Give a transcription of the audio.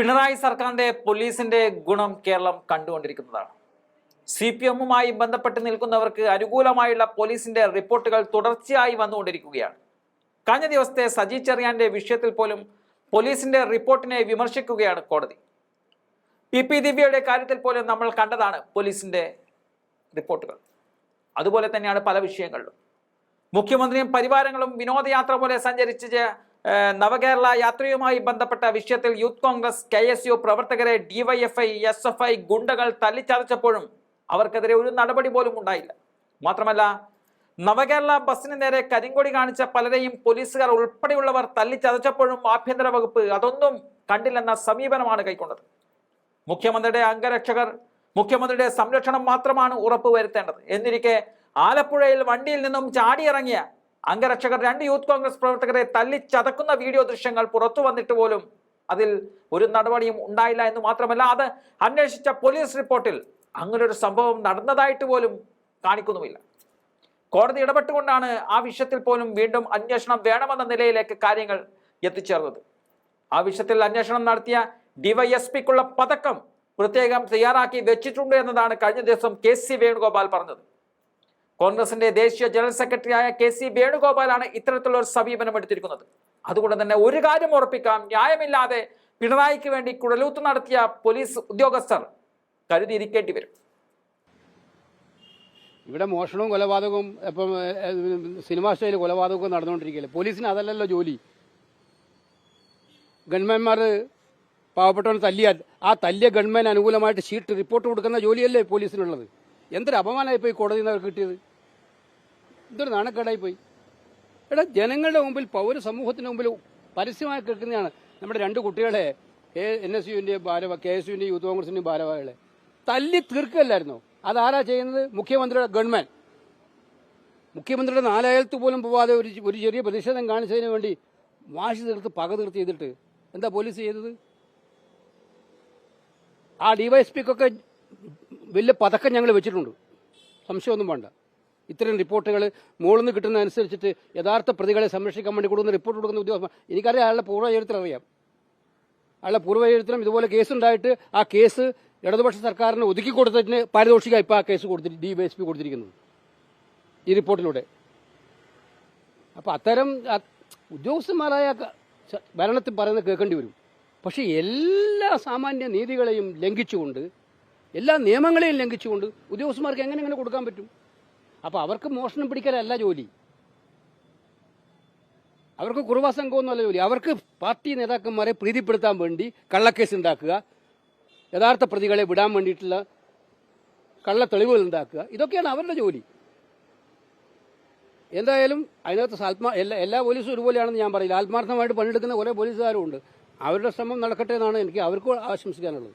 പിണറായി സർക്കാരിന്റെ പോലീസിന്റെ ഗുണം കേരളം കണ്ടുകൊണ്ടിരിക്കുന്നതാണ്. സി പി എമ്മുമായി ബന്ധപ്പെട്ട് നിൽക്കുന്നവർക്ക് അനുകൂലമായുള്ള പോലീസിന്റെ റിപ്പോർട്ടുകൾ തുടർച്ചയായി വന്നുകൊണ്ടിരിക്കുകയാണ്. കഴിഞ്ഞ ദിവസത്തെ സജി ചെറിയാന്റെ വിഷയത്തിൽ പോലും പോലീസിന്റെ റിപ്പോർട്ടിനെ വിമർശിക്കുകയാണ് കോടതി. പി പി ദിവ്യയുടെ കാര്യത്തിൽ പോലും നമ്മൾ കണ്ടതാണ് പോലീസിന്റെ റിപ്പോർട്ടുകൾ. അതുപോലെ തന്നെയാണ് പല വിഷയങ്ങളിലും. മുഖ്യമന്ത്രിയും പരിവാരങ്ങളും വിനോദയാത്ര പോലെ സഞ്ചരിച്ച് നവകേരള യാത്രയുമായി ബന്ധപ്പെട്ട വിഷയത്തിൽ youth Congress K S U പ്രവർത്തകരെ ഡിവൈഎഫ്ഐ എസ് എഫ് ഐ ഗുണ്ടകൾ തല്ലിച്ചതച്ചപ്പോഴും അവർക്കെതിരെ ഒരു നടപടി പോലും ഉണ്ടായില്ല. മാത്രമല്ല നവകേരള ബസ്സിന് നേരെ കരിങ്കൊടി കാണിച്ച പലരെയും പോലീസുകാർ ഉൾപ്പെടെയുള്ളവർ തല്ലിച്ചതച്ചപ്പോഴും ആഭ്യന്തര വകുപ്പ് അതൊന്നും കണ്ടില്ലെന്ന സമീപനമാണ് കൈക്കൊണ്ടത്. മുഖ്യമന്ത്രിയുടെ അംഗരക്ഷകർ മുഖ്യമന്ത്രിയുടെ സംരക്ഷണം മാത്രമാണ് ഉറപ്പുവരുത്തേണ്ടത്. എന്നിരിക്കെ ആലപ്പുഴയിൽ വണ്ടിയിൽ നിന്നും ചാടിയിറങ്ങിയ അംഗരക്ഷകർ രണ്ട് യൂത്ത് കോൺഗ്രസ് പ്രവർത്തകരെ തല്ലി ചതക്കുന്ന വീഡിയോ ദൃശ്യങ്ങൾ പുറത്തു വന്നിട്ട് പോലും അതിൽ ഒരു നടപടിയും ഉണ്ടായില്ല എന്ന് മാത്രമല്ല അത് അന്വേഷിച്ച പോലീസ് റിപ്പോർട്ടിൽ അങ്ങനൊരു സംഭവം നടന്നതായിട്ട് പോലും കാണിക്കുന്നുമില്ല. കോടതി ഇടപെട്ടുകൊണ്ടാണ് ആ വിഷയത്തിൽ പോലും വീണ്ടും അന്വേഷണം വേണമെന്ന നിലയിലേക്ക് കാര്യങ്ങൾ എത്തിച്ചേർന്നത്. ആ വിഷയത്തിൽ അന്വേഷണം നടത്തിയ ഡിവൈഎസ്പിക്കുള്ള പതക്കം പ്രത്യേകം തയ്യാറാക്കി വെച്ചിട്ടുണ്ട് എന്നതാണ് കഴിഞ്ഞ ദിവസം കെ സി വേണുഗോപാൽ പറഞ്ഞത്. കോൺഗ്രസിന്റെ ദേശീയ ജനറൽ സെക്രട്ടറിയായ കെ സി വേണുഗോപാലാണ് ഇത്തരത്തിലുള്ള ഒരു സമീപനം എടുത്തിരിക്കുന്നത്. അതുകൊണ്ട് തന്നെ ഒരു കാര്യം ഉറപ്പിക്കാം ന്യായമില്ലാതെ പിണറായിക്ക് വേണ്ടി കുഴലൂത്ത് നടത്തിയ പോലീസ് ഉദ്യോഗസ്ഥർ കരുതിയിരിക്കേണ്ടി വരും. ഇവിടെ മോഷണവും കൊലപാതകവും ഇപ്പം സിനിമാ സ്റ്റൈൽ കൊലപാതകവും നടന്നുകൊണ്ടിരിക്കുകയല്ലേ? പോലീസിന് അതല്ലല്ലോ ജോലി. ഗൺമാൻമാർ പാവപ്പെട്ടവൻ തല്ലിയാൽ ആ തല്ലിയ ഗവൺമെന്റ് അനുകൂലമായിട്ട് ഷീറ്റ് റിപ്പോർട്ട് കൊടുക്കുന്ന ജോലിയല്ലേ പോലീസിനുള്ളത്? എന്തൊരു അപമാനമായി പോയി കോടതിയിൽ നിന്ന് കിട്ടിയത്? എന്തൊരു നാണക്കേടായി പോയി എടാ ജനങ്ങളുടെ മുമ്പിൽ പൗര സമൂഹത്തിന് മുമ്പിൽ പരസ്യമായി കേൾക്കുന്നതാണ് നമ്മുടെ രണ്ട് കുട്ടികളെ എൻ എസ് യുവിന്റെ ഭാരവ കെ എസ് യുവിന്റെ യൂത്ത് കോൺഗ്രസിന്റെ ഭാരവാഹികളെ. തല്ലി തീർക്കല്ലായിരുന്നോ അതാരാ ചെയ്യുന്നത്? മുഖ്യമന്ത്രിയുടെ ഗവൺമെന്റ് മുഖ്യമന്ത്രിയുടെ നാലായിരത്ത് പോലും പോവാതെ ഒരു ഒരു ചെറിയ പ്രതിഷേധം കാണിച്ചതിന് വേണ്ടി വാശി തീർത്ത് പക തീർത്ത് ചെയ്തിട്ട് എന്താ പോലീസ് ചെയ്തത്? ആ ഡിവൈഎസ്പിക്കൊക്കെ വലിയ പതക്കം ഞങ്ങൾ വെച്ചിട്ടുണ്ട്. സംശയമൊന്നും വേണ്ട. ഇത്തരം റിപ്പോർട്ടുകൾ മുകളിൽ നിന്ന് കിട്ടുന്ന അനുസരിച്ചിട്ട് യഥാർത്ഥ പ്രതികളെ സംരക്ഷിക്കാൻ വേണ്ടി കൊടുക്കുന്ന റിപ്പോർട്ട് കൊടുക്കുന്ന ഉദ്യോഗസ്ഥ എനിക്കറിയാം അയാളുടെ പൂർവ ചരിത്രം അറിയാം. അയാളുടെ പൂർവ ചരിത്രം ഇതുപോലെ കേസുണ്ടായിട്ട് ആ കേസ് ഇടതുപക്ഷ സർക്കാരിന് ഒതുക്കി കൊടുത്തതിന് പാരിതോഷിക ഇപ്പോൾ ആ കേസ് കൊടുത്തി ഡി വൈ എസ് പി കൊടുത്തിരിക്കുന്നത് ഈ റിപ്പോർട്ടിലൂടെ. അപ്പോൾ അത്തരം ഉദ്യോഗസ്ഥന്മാരായ ഭരണത്തിൽ പറയുന്നത് കേൾക്കേണ്ടി വരും. പക്ഷേ എല്ലാ സാമാന്യ നീതികളെയും ലംഘിച്ചുകൊണ്ട് എല്ലാ നിയമങ്ങളെയും ലംഘിച്ചുകൊണ്ട് ഉദ്യോഗസ്ഥന്മാർക്ക് എങ്ങനെ എങ്ങനെ കൊടുക്കാൻ പറ്റും? അപ്പോൾ അവർക്ക് മോഷണം പിടിക്കലല്ല ജോലി. അവർക്ക് കുറുവാ സംഘമൊന്നുമല്ല ജോലി. അവർക്ക് പാർട്ടി നേതാക്കന്മാരെ പ്രീതിപ്പെടുത്താൻ വേണ്ടി കള്ളക്കേസ് ഉണ്ടാക്കുക യഥാർത്ഥ പ്രതികളെ വിടാൻ വേണ്ടിയിട്ടുള്ള കള്ള തെളിവുകൾ ഉണ്ടാക്കുക ഇതൊക്കെയാണ് അവരുടെ ജോലി. എന്തായാലും അതിനകത്ത് ആത്മാ എല്ലാ എല്ലാ പോലീസും ഒരുപോലെയാണെന്ന് ഞാൻ പറയില്ല. ആത്മാർത്ഥമായിട്ട് പണിയെടുക്കുന്ന കുറേ പോലീസുകാരും ഉണ്ട് അവരുടെ ശ്രമം നടക്കട്ടെ എന്നാണ് എനിക്ക് അവർക്കും ആശംസിക്കാനുള്ളത്.